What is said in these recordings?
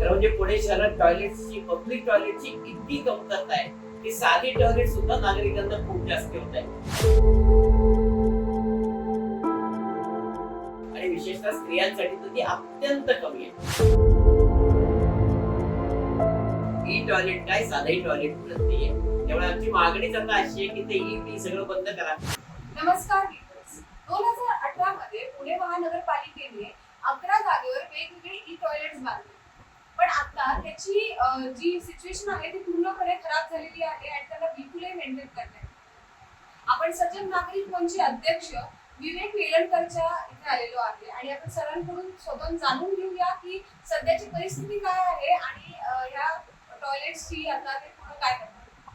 तर म्हणजे पुणे शहरात टॉयलेटची पब्लिक टॉयलेटची इतकी कमतरता आहे? की साधी टॉयलेट सुद्धा नागरिकांना खूप जास्त होत आहे. आणि विशेषतः स्त्रियांसाठी तर ती अत्यंत कमी आहे. ई टॉयलेट काय? साधंही टॉयलेट मिळत नाहीये. त्यामुळे आमची मागणीच आता अशी आहे की ते ई टी सगळं बंद करा. नमस्कार दोन हजार अठरा मध्ये पुणे महानगरपालिकेने अकरा जागेवर वेगवेगळे ई टॉयलेट बांधले. त्याची जी सिच्युएशन आहे ती पूर्णपणे खराब झालेली आहे आणि त्याला बिलकुलही मेंटेन करते आपण सज्जन नागरिक मंचचे अध्यक्ष विवेक वेलणकरच्या इथे आलेलो आहे आणि आपण सरांकडून स्वतः जाणून घेऊया की सध्याची परिस्थिती काय आहे आणि ह्या टॉयलेट्सची आता ते पुढे काय करतात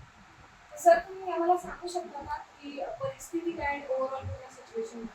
तर सर तुम्ही आम्हाला सांगू शकता का की परिस्थिती काय ओव्हरऑल सिच्युएशन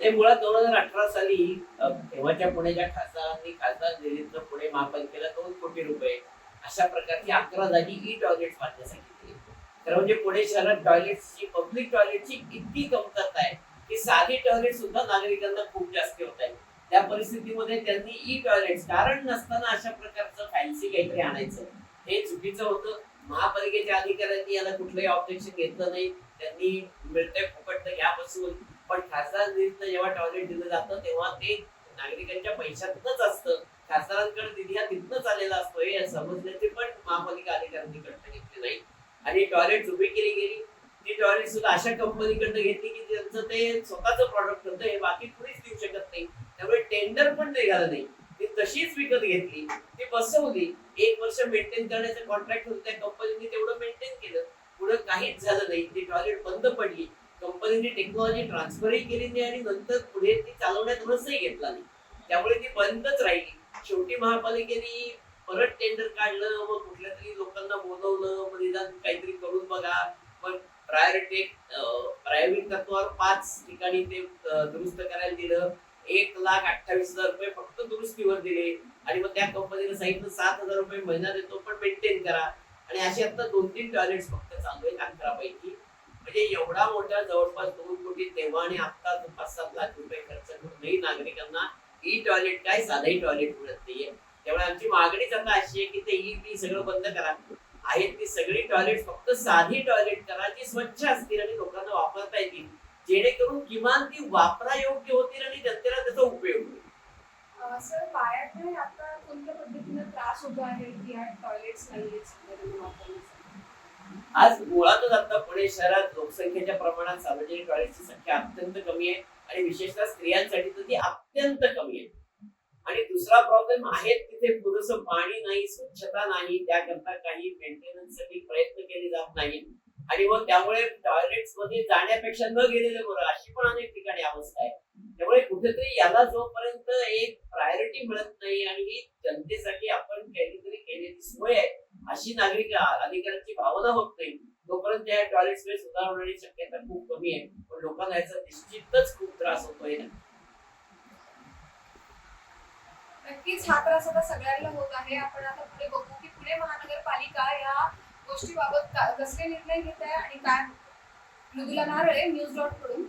ते मुळात दोन हजार अठरा साली तेव्हाच्या पुण्याच्या खासदारांनी खासदार निधीतनं पुणे महापालिकेला दोन कोटी रुपये अशा प्रकारची अकरा जागी ई टॉयलेट बांधण्यासाठी दिली तर म्हणजे पुणे शहरात टॉयलेटची पब्लिक टॉयलेटची इतकी कमतरता आहे की साधी टॉयलेट सुद्धा नागरिकांना खूप जास्त होत आहे. त्या परिस्थितीमध्ये त्यांनी ई टॉयलेट कारण नसताना अशा प्रकारचं फॅन्सी काहीतरी आणायचं. हे चुकीचं होतं. महापालिकेच्या अधिकाऱ्यांनी याला कुठलंही ऑब्जेक्शन घेतलं नाही. त्यांनी मिळतंय फुकट यापासून पण खासदार निधीतनं जेव्हा टॉयलेट दिलं जातं तेव्हा ते नागरिकांच्या पैशातनच असतं. खासदारांकडे निधी हा तिथनंच आलेला असतो हे समजण्याचे पण महापालिका अधिकाऱ्यांनी कडनं घेतले नाही. आणि टॉयलेट उभी केली गेली. ती टॉयलेट सुद्धा अशा कंपनीकडनं घेतली की त्यांचं ते स्वतःचं प्रॉडक्ट होतं हे बाकी कुणीच देऊ शकत नाही. त्यामुळे टेंडर पण निघालं नाही. ती तशीच विकत घेतली. ती बसवली. एक वर्ष मेंटेन करण्याचं कॉन्ट्रॅक्ट होतं त्या कंपनीने तेवढं मेंटेन केलं. पुढे काहीच झालं नाही. ती टॉयलेट बंद पडली. कंपनीने टेक्नॉलॉजी ट्रान्सफरही केली नाही आणि नंतर पुढे ती चालवण्यात रसही घेतला नाही. त्यामुळे ती बंदच राहिली. शेवटी महापालिकेने परत टेंडर काढलं मग कुठल्या तरी लोकांना बोलवलं मग निदान काहीतरी करून बघा. पण प्रायोरिटी प्रायोगिक तत्वावर पाच ठिकाणी ते दुरुस्त करायला दिलं. एक लाख अठ्ठावीस हजार रुपये फक्त दुरुस्तीवर दिले. आणि मग त्या कंपनीने सांगितलं सात हजार रुपये महिना देतो पण मेंटेन करा. आणि असे आता दोन तीन टॉयलेट्स फक्त चालू आहेत अकरा पैकी म्हणजे एवढा मोठा जवळपास दोन कोटी तेव्हा आणि आता पाच सात लाख रुपये खर्च करूनही नागरिकांना ई टॉयलेट काय साधंही टॉयलेट मिळत नाहीये. त्यामुळे आमची मागणीच आता अशी आहे की ते ई टी सगळं बंद करा. आहेत ती सगळी टॉयलेट फक्त साधी टॉयलेट करा जी स्वच्छ असतील आणि लोकांना वापरता येतील. जेणेकरून किमान ती वापरायोग्य होतील आणि जनतेला त्याचा उपयोग होईल. सर बाळाकडे आता कोणत्या पद्धतीने त्रास होतो आहे? की ह्या टॉयलेट्स नाहीये सध्या वापरण्यासाठी? आज मुळातच आता पुणे शहरात लोकसंख्येच्या प्रमाणात सार्वजनिक टॉयलेटची संख्या अत्यंत कमी आहे आणि विशेषतः स्त्रियांसाठी तर ती अत्यंत कमी आहे. आणि दुसरा प्रॉब्लेम आहे तिथे पुरेसं पाणी नाही स्वच्छता नाही त्याकरता काही मेंटेनन्ससाठी प्रयत्न केले जात नाही. आणि मग त्यामुळे टॉयलेट्समध्ये जाण्यापेक्षा न गेलेले बरं अशी पण अनेक ठिकाणी अवस्था आहे. त्यामुळे कुठेतरी याला जोपर्यंत एक प्रायोरिटी मिळत नाही आणि ही जनतेसाठी आपण काहीतरी केलेली सोय आहे अशी नागरिक अधिकाऱ्यांची भावना होत नाही. तोपर्यंत या टॉयलेटमध्ये सुधार होण्याची शक्यता खूप कमी आहे. पण लोकांना याचा निश्चितच खूप त्रास होतोय नक्कीच हा त्रास आता सगळ्यांना होत आहे. आपण आता पुढे बघू की पुणे महानगरपालिका या गोष्टीबाबत कसले निर्णय घेत आहे आणि काय मृदुला नारळे न्यूज डॉटकडून